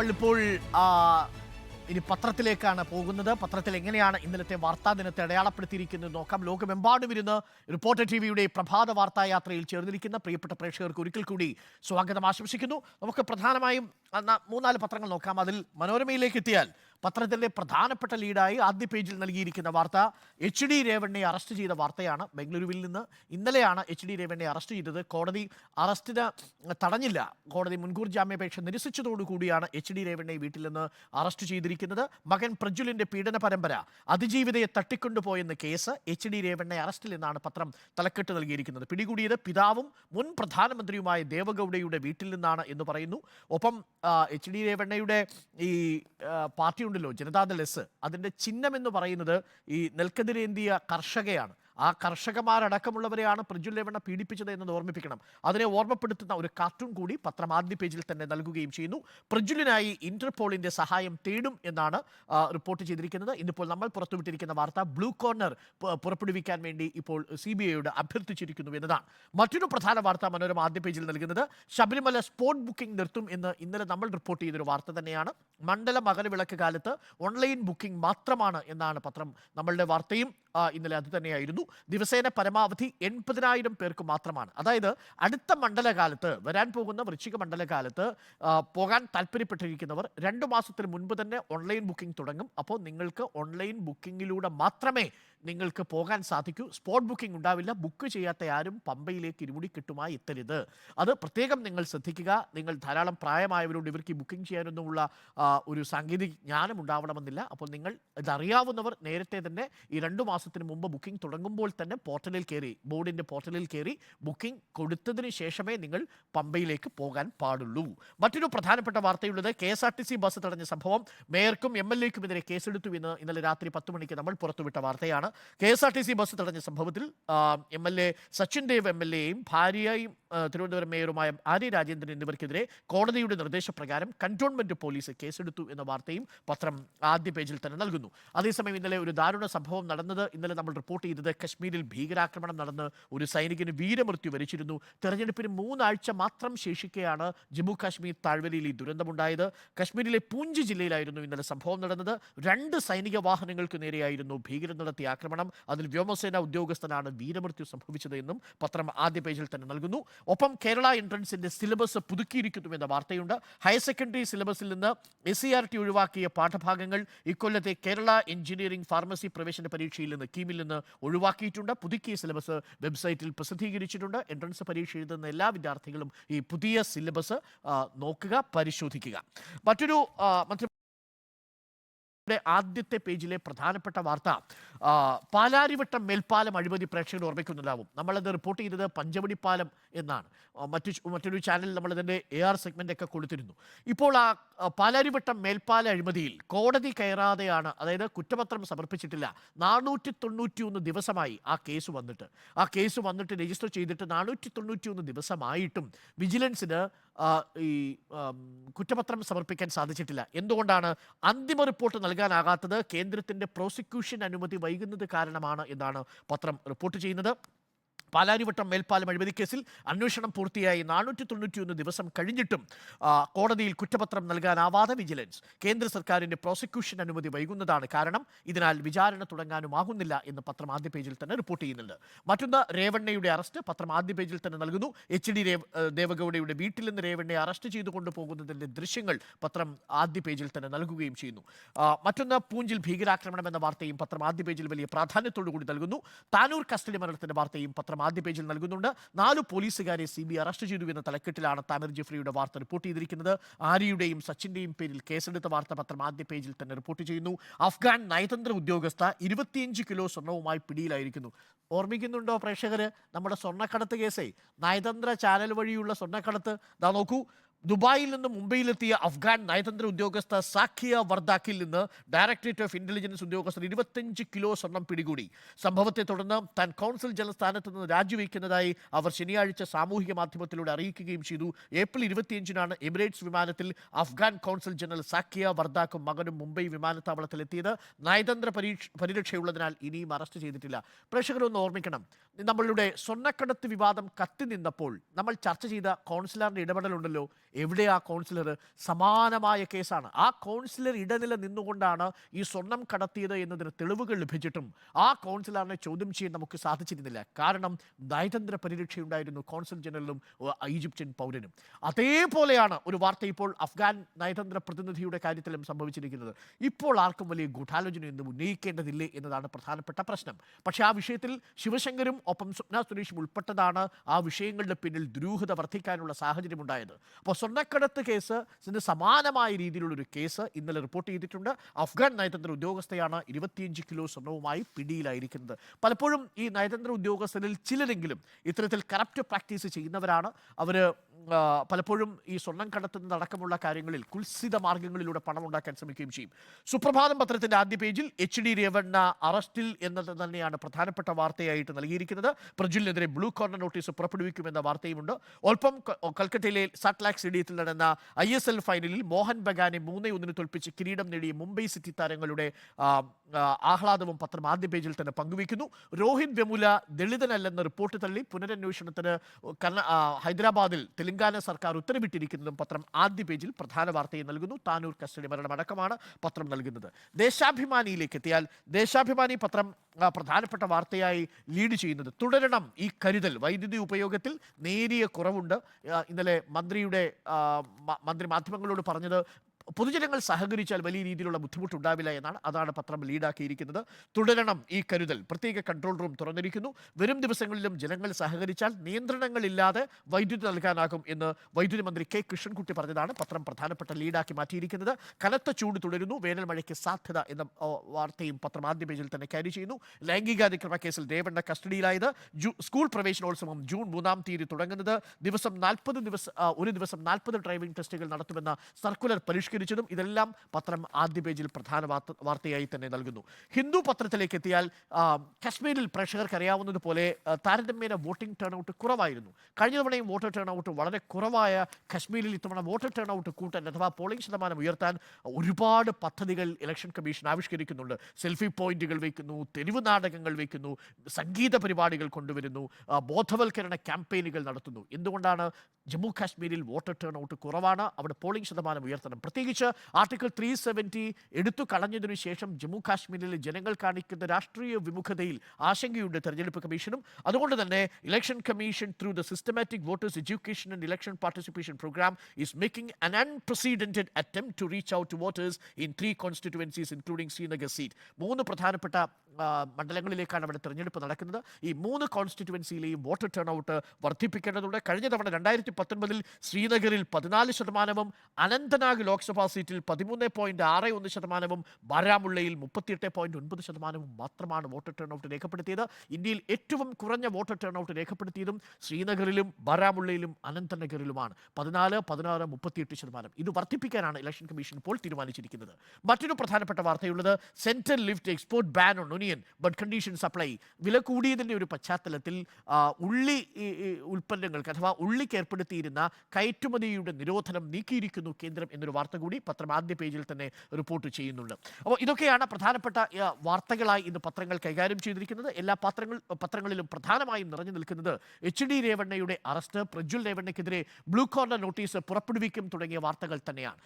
നമ്മളിപ്പോൾ ഇനി പത്രത്തിലേക്കാണ് പോകുന്നത്. പത്രത്തിൽ എങ്ങനെയാണ് ഇന്നലത്തെ വാർത്താ ദിനത്തെ അടയാളപ്പെടുത്തിയിരിക്കുന്നത് നോക്കാം. ലോകമെമ്പാടും ഇരുന്ന് റിപ്പോർട്ടർ ടി വിയുടെ പ്രഭാത വാർത്താ യാത്രയിൽ ചേർന്നിരിക്കുന്ന പ്രിയപ്പെട്ട പ്രേക്ഷകർക്ക് ഒരിക്കൽ കൂടി സ്വാഗതം ആശംസിക്കുന്നു. നമുക്ക് പ്രധാനമായും മൂന്നാൽ പത്രങ്ങൾ നോക്കാം. അതിൽ മനോരമയിലേക്ക് എത്തിയാൽ പത്രത്തിന്റെ പ്രധാനപ്പെട്ട ലീഡായി ആദ്യ പേജിൽ നൽകിയിരിക്കുന്ന വാർത്ത എച്ച് ഡി രേവണ്ണയെ അറസ്റ്റ് ചെയ്ത വാർത്തയാണ് ബംഗളൂരുവിൽ നിന്ന്. ഇന്നലെയാണ് എച്ച് ഡി രേവണ്ണയെ അറസ്റ്റ് ചെയ്തത്. കോടതി അറസ്റ്റിന് തടഞ്ഞില്ല. കോടതി മുൻകൂർ ജാമ്യാപേക്ഷ നിരസിച്ചതോടുകൂടിയാണ് എച്ച് ഡി രേവണ്ണയെ വീട്ടിൽ നിന്ന് അറസ്റ്റ് ചെയ്തിരിക്കുന്നത്. മകൻ പ്രജ്വലിന്റെ പീഡന പരമ്പര അതിജീവിതയെ തട്ടിക്കൊണ്ടുപോയെന്ന കേസ് എച്ച് ഡി രേവണ്ണയെ അറസ്റ്റിൽ നിന്നാണ് പത്രം തലക്കെട്ട് നൽകിയിരിക്കുന്നത്. പിടികൂടിയത് പിതാവും മുൻ പ്രധാനമന്ത്രിയുമായ ദേവഗൌഡയുടെ വീട്ടിൽ നിന്നാണ് എന്ന് പറയുന്നു. ഒപ്പം എച്ച് ഡി രേവണ്ണയുടെ ഈ പാർട്ടിയുടെ പാർട്ടി ഉണ്ടല്ലോ ജനതാദൾ എസ്. അതിന്റെ ചിഹ്നം എന്ന് പറയുന്നത് ഈ നെൽക്കതിരേന്തിയ കർഷകയാണ്. ആ കർഷകമാരടക്കമുള്ളവരെയാണ് പ്രജ്വൽ രേവണ്ണ പീഡിപ്പിച്ചത് എന്നത് ഓർമ്മിപ്പിക്കണം. അതിനെ ഓർമ്മപ്പെടുത്തുന്ന ഒരു കാർട്ടൂൺ കൂടി പത്രം പേജിൽ തന്നെ നൽകുകയും ചെയ്യുന്നു. പ്രജ്വലിനായി ഇന്റർപോളിന്റെ സഹായം തേടും എന്നാണ് റിപ്പോർട്ട് ചെയ്തിരിക്കുന്നത്. ഇന്നിപ്പോൾ നമ്മൾ പുറത്തുവിട്ടിരിക്കുന്ന വാർത്ത ബ്ലൂ കോർണർ പുറപ്പെടുവിക്കാൻ വേണ്ടി ഇപ്പോൾ സി ബി ഐയോട് അഭ്യർത്ഥിച്ചിരിക്കുന്നു എന്നതാണ്. മറ്റൊരു പ്രധാന വാർത്ത മനോരമ ആദ്യ പേജിൽ നൽകുന്നത് ശബരിമല സ്പോട്ട് ബുക്കിംഗ് നിർത്തും എന്ന് ഇന്നലെ നമ്മൾ റിപ്പോർട്ട് ചെയ്തൊരു വാർത്ത തന്നെയാണ്. മണ്ഡല മകരവിളക്ക് കാലത്ത് ഓൺലൈൻ ബുക്കിംഗ് മാത്രമാണ് എന്നാണ് പത്രം നമ്മളുടെ വാർത്തയും ഇന്നലെ അത് തന്നെയായിരുന്നു. ദിവസേന പരമാവധി എൺപതിനായിരം പേർക്ക് മാത്രമാണ്. അതായത് അടുത്ത മണ്ഡലകാലത്ത് വരാൻ പോകുന്ന വൃശ്ചിക മണ്ഡലകാലത്ത് പോകാൻ താല്പര്യപ്പെട്ടിരിക്കുന്നവർ രണ്ട് മാസത്തിന് മുൻപ് തന്നെ ഓൺലൈൻ ബുക്കിംഗ് തുടങ്ങും. അപ്പോൾ നിങ്ങൾക്ക് ഓൺലൈൻ ബുക്കിങ്ങിലൂടെ മാത്രമേ നിങ്ങൾക്ക് പോകാൻ സാധിക്കൂ. സ്പോട്ട് ബുക്കിംഗ് ഉണ്ടാവില്ല. ബുക്ക് ചെയ്യാത്ത ആരും പമ്പയിലേക്ക് ഇരുമുടി കിട്ടുമായി എത്തരുത്. അത് പ്രത്യേകം നിങ്ങൾ ശ്രദ്ധിക്കുക. നിങ്ങൾ ധാരാളം പ്രായമായവരോട് ഇവർക്ക് ബുക്കിംഗ് ചെയ്യാനൊന്നുമുള്ള ഒരു സാങ്കേതിക ജ്ഞാനം ഉണ്ടാവണമെന്നില്ല. അപ്പോൾ നിങ്ങൾ ഇതറിയാവുന്നവർ നേരത്തെ തന്നെ ഈ രണ്ടു മാസത്തിന് മുമ്പ് ബുക്കിംഗ് തുടങ്ങുമ്പോൾ തന്നെ പോർട്ടലിൽ കയറി ബോർഡിന്റെ പോർട്ടലിൽ കയറി ബുക്കിംഗ് കൊടുത്തതിന് ശേഷമേ നിങ്ങൾ പമ്പയിലേക്ക് പോകാൻ പാടുള്ളൂ. മറ്റൊരു പ്രധാനപ്പെട്ട വാർത്തയുള്ളത് K S R T C bus തടഞ്ഞ സംഭവം. മേയർക്കും എം എൽ എക്കുമെതിരെ കേസെടുത്തു എന്ന് ഇന്നലെ രാത്രി പത്ത് മണിക്ക് നമ്മൾ പുറത്തുവിട്ട വാർത്തയാണ്. K S R T C bus തടഞ്ഞ സംഭവത്തിൽ M L A Sachin Dev M L എയും ഭാര്യയും തിരുവനന്തപുരം മേയറുമായ ആര്യ രാജേന്ദ്രൻ എന്നിവർക്കെതിരെ കോടതിയുടെ നിർദ്ദേശപ്രകാരം കണ്ടോൺമെന്റ് പോലീസ് കേസെടുത്തു എന്ന വാർത്തയും പത്രം ആദ്യ പേജിൽ തന്നെ നൽകുന്നു. അതേസമയം ഇന്നലെ ഒരു ദാരുണ സംഭവം നടന്നത് ഇന്നലെ നമ്മൾ റിപ്പോർട്ട് ചെയ്തത് കശ്മീരിൽ ഭീകരാക്രമണം നടന്ന് ഒരു സൈനികന് വീരമൃത്യു വരിച്ചിരുന്നു. തെരഞ്ഞെടുപ്പിന് മൂന്നാഴ്ച മാത്രം ശേഷിക്കെയാണ് ജമ്മു കാശ്മീർ താഴ്വരയിൽ ഈ ദുരന്തമുണ്ടായത്. കശ്മീരിലെ പൂഞ്ച് ജില്ലയിലായിരുന്നു ഇന്നലെ സംഭവം നടന്നത്. രണ്ട് സൈനിക വാഹനങ്ങൾക്ക് നേരെയായിരുന്നു ഭീകരർ നടത്തിയ ആക്രമണം. അതിൽ വ്യോമസേന ഉദ്യോഗസ്ഥനാണ് വീരമൃത്യു സംഭവിച്ചത് എന്നും പത്രം ആദ്യ പേജിൽ തന്നെ നൽകുന്നു. ഒപ്പം കേരള എൻട്രൻസിന്റെ സിലബസ് പുതുക്കിയിരിക്കുന്നു എന്ന വാർത്തയുണ്ട്. ഹയർ സെക്കൻഡറി സിലബസിൽ നിന്ന് എസ് സി ആർ ടി ഒഴിവാക്കിയ പാഠഭാഗങ്ങൾ ഇക്കൊല്ലത്തെ കേരള എഞ്ചിനീയറിംഗ് ഫാർമസി പ്രവേശന പരീക്ഷയിൽ നിന്ന് കീമിൽ നിന്ന് ഒഴിവാക്കിയിട്ടുണ്ട്. പുതുക്കിയ സിലബസ് വെബ്സൈറ്റിൽ പ്രസിദ്ധീകരിച്ചിട്ടുണ്ട്. എൻട്രൻസ് പരീക്ഷ എഴുതുന്ന എല്ലാ വിദ്യാർത്ഥികളും ഈ പുതിയ സിലബസ് നോക്കുക പരിശോധിക്കുക. മറ്റൊരു മറ്റൊരു യുടെ ആദ്യത്തെ പേജിലെ പ്രധാനപ്പെട്ട വാർത്ത പാലാരിവട്ടം മേൽപ്പാലം അഴിമതി പ്രേക്ഷകർ ഓർമ്മിക്കുന്നുണ്ടാവും. നമ്മളത് റിപ്പോർട്ട് ചെയ്തത് പഞ്ചവടി പാലം എന്നാണ് മറ്റു മറ്റൊരു ചാനലിൽ നമ്മളതിന്റെ എ ആർ സെഗ്മെന്റ് ഒക്കെ കൊടുത്തിരുന്നു. ഇപ്പോൾ ആ പാലാരിവട്ടം മേൽപ്പാല അഴിമതിയിൽ കോടതി കയറാതെയാണ് അതായത് കുറ്റപത്രം സമർപ്പിച്ചിട്ടില്ല നാനൂറ്റി തൊണ്ണൂറ്റി ഒന്ന് ദിവസമായി ആ കേസ് വന്നിട്ട്. ആ കേസ് വന്നിട്ട് രജിസ്റ്റർ ചെയ്തിട്ട് നാനൂറ്റി തൊണ്ണൂറ്റി ഒന്ന് ദിവസമായിട്ടും വിജിലൻസിന് ഈ കുറ്റപത്രം സമർപ്പിക്കാൻ സാധിച്ചിട്ടില്ല. എന്തുകൊണ്ടാണ് അന്തിമ റിപ്പോർട്ട് നൽകാനാകാത്തത്? കേന്ദ്രത്തിന്റെ പ്രോസിക്യൂഷൻ അനുമതി വൈകുന്നത് കാരണമാണ് എന്നാണ് പത്രം റിപ്പോർട്ട് ചെയ്യുന്നത്. പാലാരിവട്ടം മേൽപ്പാലം അഴിമതി കേസിൽ അന്വേഷണം പൂർത്തിയായി നാനൂറ്റി തൊണ്ണൂറ്റിയൊന്ന് ദിവസം കഴിഞ്ഞിട്ടും കോടതിയിൽ കുറ്റപത്രം നൽകാനാവാതെ വിജിലൻസ് കേന്ദ്ര സർക്കാരിന്റെ പ്രോസിക്യൂഷൻ അനുമതി വൈകുന്നതാണ് കാരണം ഇതിനാൽ വിചാരണ തുടങ്ങാനുമാകുന്നില്ല എന്ന് പത്രം ആദ്യ പേജിൽ തന്നെ റിപ്പോർട്ട് ചെയ്യുന്നുണ്ട്. മറ്റൊന്ന് രേവണ്ണയുടെ അറസ്റ്റ് പത്രം ആദ്യ പേജിൽ തന്നെ നൽകുന്നു. എച്ച് ഡി ദേവഗൌഡയുടെ വീട്ടിൽ നിന്ന് രേവണ്ണയെ അറസ്റ്റ് ചെയ്തു കൊണ്ടുപോകുന്നതിന്റെ ദൃശ്യങ്ങൾ പത്രം ആദ്യ പേജിൽ തന്നെ നൽകുകയും ചെയ്യുന്നു. മറ്റൊന്ന് പൂഞ്ചിൽ ഭീകരാക്രമണം എന്ന വാർത്തയും പത്രം ആദ്യ പേജിൽ വലിയ പ്രാധാന്യത്തോടു കൂടി നൽകുന്നു. താനൂർ കസ്റ്റഡി മരണത്തിന്റെ വാർത്തയും പത്രം ആദ്യ പേജിൽ നൽകുന്നുണ്ട്. നാല് പോലീസുകാരെ സി ബി അറസ്റ്റ് ചെയ്തു എന്ന തലക്കെട്ടിലാണ് താമിർ ജെഫ്രിയുടെ വാർത്ത റിപ്പോർട്ട് ചെയ്തിരിക്കുന്നത്. ആര്യയുടെയും സച്ചിന്റെയും പേരിൽ കേസെടുത്ത വാർത്ത പത്രം ആദ്യ പേജിൽ തന്നെ റിപ്പോർട്ട് ചെയ്യുന്നു. അഫ്ഗാൻ നയതന്ത്ര ഉദ്യോഗസ്ഥ ഇരുപത്തിയഞ്ച് കിലോ സ്വർണവുമായി പിടിയിലായിരിക്കുന്നു. ഓർമ്മിക്കുന്നുണ്ടോ പ്രേക്ഷകര്? നമ്മുടെ സ്വർണക്കടത്ത് കേസേ. നയതന്ത്ര ചാനൽ വഴിയുള്ള സ്വർണക്കടത്ത്. ദാ നോക്കൂ. ദുബായിൽ നിന്ന് മുംബൈയിലെത്തിയ അഫ്ഗാൻ നയതന്ത്ര ഉദ്യോഗസ്ഥ സാഖിയ വർദാക്കിൽ നിന്ന് ഡയറക്ടറേറ്റ് ഓഫ് ഇന്റലിജൻസ് ഉദ്യോഗസ്ഥർ ഇരുപത്തഞ്ച് കിലോ സ്വർണം പിടികൂടി. സംഭവത്തെ തുടർന്ന് താൻ കൗൺസിൽ ജനറൽ സ്ഥാനത്ത് നിന്ന് രാജിവെക്കുന്നതായി അവർ ശനിയാഴ്ച സാമൂഹിക മാധ്യമത്തിലൂടെ അറിയിക്കുകയും ചെയ്തു. ഏപ്രിൽ ഇരുപത്തിയഞ്ചിനാണ് എമിറേറ്റ്സ് വിമാനത്തിൽ അഫ്ഗാൻ കൗൺസിൽ ജനറൽ സാഖിയ വർദാക്കും മകനും മുംബൈ വിമാനത്താവളത്തിലെത്തിയത്. നയതന്ത്ര പരീക്ഷ പരിരക്ഷയുള്ളതിനാൽ ഇനിയും അറസ്റ്റ് ചെയ്തിട്ടില്ല. പ്രേക്ഷകരൊന്ന് ഓർമ്മിക്കണം. നമ്മളുടെ സ്വർണക്കടത്ത് വിവാദം കത്തി നിന്നപ്പോൾ നമ്മൾ ചർച്ച ചെയ്ത കോൺസുലാറിന്റെ ഇടപെടലുണ്ടല്ലോ. എവിടെ ആ കൗൺസിലർ സമാനമായ കേസാണ്? ആ കൗൺസിലർ ഇടനില നിന്നുകൊണ്ടാണ് ഈ സ്വർണം കടത്തിയത് എന്നതിന് തെളിവുകൾ ലഭിച്ചിട്ടും ആ കൗൺസിലറിനെ ചോദ്യം ചെയ്യാൻ നമുക്ക് സാധിച്ചിരുന്നില്ല. കാരണം നയതന്ത്ര പരിരക്ഷയുണ്ടായിരുന്നു കോൺസുൽ ജനറലും ഈജിപ്ഷ്യൻ പൗരനും. അതേപോലെയാണ് ഒരു വാർത്ത ഇപ്പോൾ അഫ്ഗാൻ നയതന്ത്ര പ്രതിനിധിയുടെ കാര്യത്തിലും സംഭവിച്ചിരിക്കുന്നത്. ഇപ്പോൾ ആർക്കും വലിയ ഗൂഢാലോചനയൊന്നും ഉന്നയിക്കേണ്ടതില്ലേ എന്നതാണ് പ്രധാനപ്പെട്ട പ്രശ്നം. പക്ഷേ ആ വിഷയത്തിൽ ശിവശങ്കരും ഒപ്പം സ്വപ്ന സുരേഷും ഉൾപ്പെട്ടതാണ് ആ വിഷയങ്ങളുടെ പിന്നിൽ ദുരൂഹത വർദ്ധിക്കാനുള്ള സാഹചര്യമുണ്ടായത്. അപ്പോൾ സ്വർണക്കടത്ത് കേസ് ഇതിന് സമാനമായ രീതിയിലുള്ളൊരു കേസ് ഇന്നലെ റിപ്പോർട്ട് ചെയ്തിട്ടുണ്ട്. അഫ്ഗാൻ നയതന്ത്ര ഉദ്യോഗസ്ഥയാണ് ഇരുപത്തിയഞ്ച് കിലോ സ്വർണവുമായി പിടിയിലായിരിക്കുന്നത്. പലപ്പോഴും ഈ നയതന്ത്ര ഉദ്യോഗസ്ഥരിൽ ചിലരെങ്കിലും ഇത്തരത്തിൽ കറപ്റ്റ് പ്രാക്ടീസ് ചെയ്യുന്നവരാണ്. അവർ പലപ്പോഴും ഈ സ്വർണം കടത്തുന്നതടക്കമുള്ള കാര്യങ്ങളിൽ കുൽസിത മാർഗങ്ങളിലൂടെ പണം ഉണ്ടാക്കാൻ ശ്രമിക്കുകയും ചെയ്യും. സുപ്രഭാതം പത്രത്തിന്റെ ആദ്യ പേജിൽ എച്ച് ഡി രേവണ്ണ അറസ്റ്റിൽ എന്നത് തന്നെയാണ് പ്രധാനപ്പെട്ട വാർത്തയായിട്ട് നൽകിയിരിക്കുന്നത്. പ്രജുലിനെതിരെ ബ്ലൂ കോർണർ നോട്ടീസ് പുറപ്പെടുവിക്കുമെന്ന വാർത്തയുമുണ്ട്. ഒപ്പം ക- കൽക്കട്ടയിലെ സാറ്റ്ലാക് സ്റ്റേഡിയത്തിൽ നടന്ന ഐ ഫൈനലിൽ മോഹൻ ബഗാനെ മൂന്നേ ഒന്നിന് തോൽപ്പിച്ച് കിരീടം നേടിയ മുംബൈ സിറ്റി താരങ്ങളുടെ ആഹ്ലാദവും പത്രം ആദ്യ പേജിൽ തന്നെ പങ്കുവയ്ക്കുന്നു. രോഹിത് വെമുല ദളിതനല്ലെന്ന് റിപ്പോർട്ട് തള്ളി. പുനരന്വേഷണത്തിന് കർണ ഹൈദരാബാദിൽ തെലങ്കാന സർക്കാർ ഉത്തരവിട്ടിരിക്കുന്നതും പത്രം ആദ്യ പേജിൽ പ്രധാന വാർത്തയെ നൽകുന്നു. താനൂർ കസ്റ്റഡി മരണമടക്കമാണ് പത്രം നൽകുന്നത്. ദേശാഭിമാനിയിലേക്ക് എത്തിയാൽ ദേശാഭിമാനി പത്രം പ്രധാനപ്പെട്ട വാർത്തയായി ലീഡ് ചെയ്യുന്നത് തുടരണം ഈ കരുതൽ. വൈദ്യുതി ഉപയോഗത്തിൽ നേരിയ കുറവുണ്ട്. ഇന്നലെ മന്ത്രിയുടെ മന്ത്രി മാധ്യമങ്ങളോട് പറഞ്ഞത് പൊതുജനങ്ങൾ സഹകരിച്ചാൽ വലിയ രീതിയിലുള്ള ബുദ്ധിമുട്ടുണ്ടാവില്ല എന്നാണ് അതാണ് പത്രം ലീഡാക്കിയിരിക്കുന്നത്. തുടരണം ഈ കരുതൽ. പ്രത്യേക കൺട്രോൾ റൂം തുറന്നിരിക്കുന്നു. വരും ദിവസങ്ങളിലും ജനങ്ങൾ സഹകരിച്ചാൽ നിയന്ത്രണങ്ങളില്ലാതെ വൈദ്യുതി നൽകാനാകും എന്ന് വൈദ്യുതി മന്ത്രി കെ കൃഷ്ണൻകുട്ടി പറഞ്ഞതാണ്. പത്രം പ്രധാനപ്പെട്ട ലീഡാക്കി മാറ്റിയിരിക്കുന്നത്. കനത്ത ചൂട് തുടരുന്നു. വേനൽ മഴയ്ക്ക് സാധ്യത എന്ന വാർത്തയും പത്രം ആദ്യ പേജിൽ തന്നെ ക്യാരി ചെയ്യുന്നു. ലൈംഗികാതിക്രമ കേസിൽ ദേവണ്ണ കസ്റ്റഡിയിലായത്. സ്കൂൾ പ്രവേശനോത്സവം ജൂൺ മൂന്നാം തീയതി തുടങ്ങുന്നത്. ദിവസം നാൽപ്പത് ദിവസം ഒരു ദിവസം നാൽപ്പത് ഡ്രൈവിംഗ് ടെസ്റ്റുകൾ നടത്തുമെന്ന സർക്കുലർ പരിഷ്കരിച്ചതും ഇതെല്ലാം പത്രം ആദ്യ പേജിൽ പ്രധാന വാർത്തയായി തന്നെ നൽകുന്നു. ഹിന്ദു പത്രത്തിലേക്ക് എത്തിയാൽ കശ്മീരിൽ പ്രേക്ഷകർക്ക് അറിയാവുന്നതുപോലെ താരതമ്യേന വോട്ടിംഗ് ടേൺ ഔട്ട് കുറവായിരുന്നു. കഴിഞ്ഞ തവണയും വോട്ടർ ടേൺ ഔട്ട് വളരെ കുറവായ കശ്മീരിൽ ഇത്തവണ വോട്ടർ ടേൺ ഔട്ട് കൂട്ടാൻ അഥവാ പോളിംഗ് ശതമാനം ഉയർത്താൻ ഒരുപാട് പദ്ധതികൾ ഇലക്ഷൻ കമ്മീഷൻ ആവിഷ്കരിക്കുന്നുണ്ട്. സെൽഫി പോയിന്റുകൾ വയ്ക്കുന്നു തെരുവ് നാടകങ്ങൾ വയ്ക്കുന്നു സംഗീത പരിപാടികൾ കൊണ്ടുവരുന്നു ബോധവൽക്കരണ ക്യാമ്പയിനുകൾ നടത്തുന്നു. എന്തുകൊണ്ടാണ് ജമ്മു കാശ്മീരിൽ വോട്ടർ ടേൺ ഔട്ട് കുറവാണ്. അവിടെ പോളിംഗ് ശതമാനം ഉയർത്തണം. പ്രത്യേകിച്ച് ആർട്ടിക്കിൾ ത്രീ സെവന്റി എടുത്തു കളഞ്ഞതിനു ശേഷം ജമ്മു കാശ്മീരിലെ ജനങ്ങൾ കാണിക്കുന്ന രാഷ്ട്രീയ വിമുഖതയിൽ ആശങ്കയുണ്ട് തെരഞ്ഞെടുപ്പ് കമ്മീഷനും. അതുകൊണ്ട് തന്നെ election commission through the systematic voters education and election participation programme is making an unprecedented attempt to reach out to voters in three constituencies including Srinagar seat മൂന്ന് പ്രധാനപ്പെട്ട മണ്ഡലങ്ങളിലേക്കാണ് അവിടെ തെരഞ്ഞെടുപ്പ് നടക്കുന്നത്. ഈ മൂന്ന് കോൺസ്റ്റിറ്റുവൻസിയിലെയും വോട്ടർ ടേൺ ഔട്ട് വർദ്ധിപ്പിക്കേണ്ടതുണ്ട്. കഴിഞ്ഞ തവണ രണ്ടായിരത്തി പത്തൊൻപതിൽ ശ്രീനഗറിൽ പതിനാല് ശതമാനവും അനന്തനാഗ് ലോക്സഭാ സീറ്റിൽ പതിമൂന്ന് പോയിന്റ് ആറ് ഒന്ന് ശതമാനവും ബാരാമുള്ളയിൽ മുപ്പത്തിയെട്ട് പോയിന്റ് ഒൻപത് ശതമാനവും മാത്രമാണ് വോട്ടർ ടേൺ ഔട്ട് രേഖപ്പെടുത്തിയത്. ഇന്ത്യയിൽ ഏറ്റവും കുറഞ്ഞ വോട്ടർ ടേൺ ഔട്ട് രേഖപ്പെടുത്തിയതും ശ്രീനഗറിലും ബാരാമുള്ളയിലും അനന്തനഗറിലുമാണ്. പതിനാല് പതിനാറ് മുപ്പത്തിയെട്ട് ശതമാനം. ഇത് വർദ്ധിപ്പിക്കാനാണ് ഇലക്ഷൻ കമ്മീഷൻ ഇപ്പോൾ തീരുമാനിച്ചിരിക്കുന്നത്. മറ്റൊരു പ്രധാനപ്പെട്ട വാർത്തയുള്ളത് central lift export ban on onion but condition supply വില കൂടിയതിന്റെ ഒരു പശ്ചാത്തലത്തിൽ ഉള്ളി ഉൽപ്പന്നങ്ങൾക്ക് അഥവാ ഉള്ളിക്ക് ഏർപ്പെടുത്തിയിരുന്ന കയറ്റുമതിയുടെ നിരോധനം നീക്കിയിരിക്കുന്നു കേന്ദ്രം എന്നൊരു വാർത്ത കൂടി പത്രം ആദ്യ പേജിൽ തന്നെ റിപ്പോർട്ട് ചെയ്യുന്നുണ്ട്. അപ്പോൾ ഇതൊക്കെയാണ് പ്രധാനപ്പെട്ട വാർത്തകളായി ഇന്ന് പത്രങ്ങൾ കൈകാര്യം ചെയ്തിരിക്കുന്നത്. എല്ലാ പത്രങ്ങൾ പത്രങ്ങളിലും പ്രധാനമായും നിറഞ്ഞു നിൽക്കുന്നത് എച്ച് ഡി രേവണ്ണയുടെ അറസ്റ്റ് പ്രജ്വൽ രേവണ്ണയ്ക്കെതിരെ ബ്ലൂ കോർണർ നോട്ടീസ് പുറപ്പെടുവിക്കും തുടങ്ങിയ വാർത്തകൾ തന്നെയാണ്.